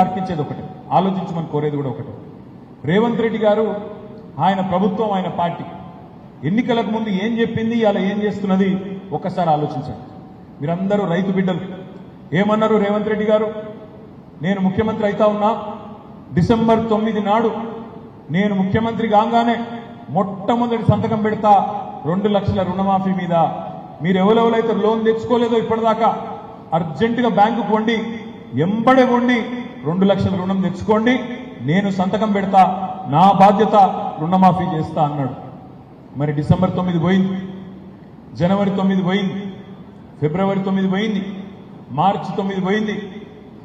అర్పించేది ఒకటి. ఆలోచించమని కోరేది కూడా ఒకటి. రేవంత్ రెడ్డి గారు ఆయన ప్రభుత్వం ఆయన పార్టీ. ఎన్నికలకు ముందు ఏం చెప్పింది అలా ఏం చేస్తున్నది ఒక్కసారి ఆలోచించండి. మీరందరూ రైతు బిడ్డలు. ఏమన్నారు రేవంత్ రెడ్డి గారు? నేను ముఖ్యమంత్రి అయితా ఉన్నా డిసెంబర్ తొమ్మిది నాడు నేను ముఖ్యమంత్రి కాగానే మొట్టమొదటి సంతకం పెడతా రెండు లక్షల రుణమాఫీ మీద. మీరు ఎవరెవరైతే లోన్ తెచ్చుకోలేదో ఇప్పటిదాకా అర్జెంటుగా బ్యాంకుకు వండి ఎంబడే వండి రెండు లక్షల రుణం తెచ్చుకోండి. నేను సంతకం పెడతా. నా బాధ్యత రుణమాఫీ చేస్తా అన్నాడు. మరి డిసెంబర్ తొమ్మిది పోయింది. జనవరి తొమ్మిది పోయింది. ఫిబ్రవరి తొమ్మిది పోయింది. మార్చి తొమ్మిది పోయింది.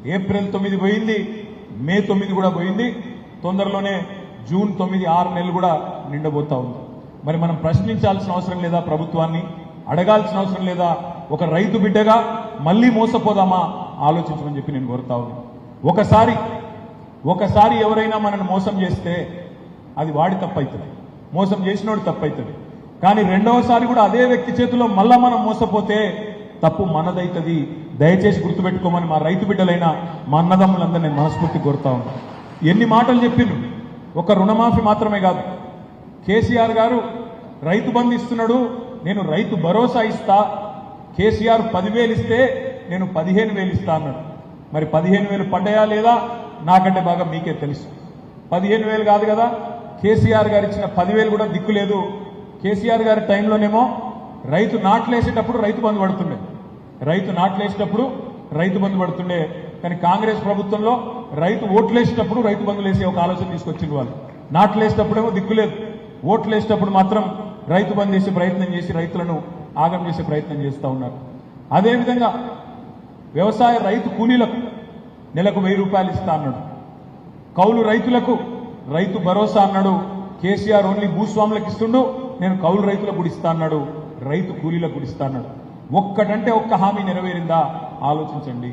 ఏప్రిల్ తొమ్మిది పోయింది. మే తొమ్మిది కూడా పోయింది. తొందరలోనే జూన్ తొమ్మిది ఆరు నెలలు కూడా నిండబోతా ఉంది. మరి మనం ప్రశ్నించాల్సిన అవసరం లేదా ప్రభుత్వాన్ని? అడగాల్సిన అవసరం లేదా? ఒక రైతు బిడ్డగా మళ్ళీ మోసపోదామా? ఆలోచించమని చెప్పి నేను కోరుతా ఉన్నాను. ఒకసారి ఒకసారి ఎవరైనా మనల్ని మోసం చేస్తే అది వాడి తప్పవుతుంది మోసం చేసినోడు తప్పవుతుంది కానీ రెండవసారి కూడా అదే వ్యక్తి చేతిలో మళ్ళా మనం మోసపోతే తప్పు మనదైతుంది. దయచేసి గుర్తుపెట్టుకోమని మా రైతు బిడ్డలైన మా అన్నదమ్ములందరూ నేను మనస్ఫూర్తి కోరుతా ఉన్నాను ఎన్ని మాటలు చెప్పిండ్రు ఒక రుణమాఫీ మాత్రమే కాదు. కేసీఆర్ గారు రైతు బంధు ఇస్తున్నాడు నేను రైతు భరోసా ఇస్తా. కేసీఆర్ పదివేలు ఇస్తే నేను పదిహేను వేలు ఇస్తా అన్నాడు. మరి పదిహేను వేలు పడ్డాయా లేదా నాకంటే బాగా మీకే తెలుసు. పదిహేను వేలు కాదు కదా కేసీఆర్ గారు ఇచ్చిన పదివేలు కూడా దిక్కులేదు కేసీఆర్ గారి టైంలోనేమో రైతు నాట్లేసేటప్పుడు రైతు బంధు పడుతుండే. రైతు నాట్లేసేటప్పుడు రైతు బంధు పడుతుండే. కానీ కాంగ్రెస్ ప్రభుత్వంలో రైతు ఓట్లేసేటప్పుడు రైతు బంధులు వేసే ఒక ఆలోచన తీసుకొచ్చింది వాళ్ళు. నాట్లేసేటప్పుడేమో దిక్కులేదు ఓట్లేసేటప్పుడు మాత్రం రైతు బంద్ చేసే ప్రయత్నం చేసి రైతులను ఆగం చేసే ప్రయత్నం చేస్తూ ఉన్నారు. అదేవిధంగా వ్యవసాయ రైతు కూలీలకు నెలకు వెయ్యి రూపాయలు ఇస్తా అన్నాడు. కౌలు రైతులకు రైతు భరోసా అన్నాడు. కేసీఆర్ ఓన్లీ భూస్వాములకు ఇస్తుండు నేను కౌలు రైతులకు గుడిస్తా అన్నాడు. రైతు కూలీలకు గుడిస్తా అన్నాడు. ఒక్కటంటే ఒక్క హామీ నెరవేరిందా? ఆలోచించండి.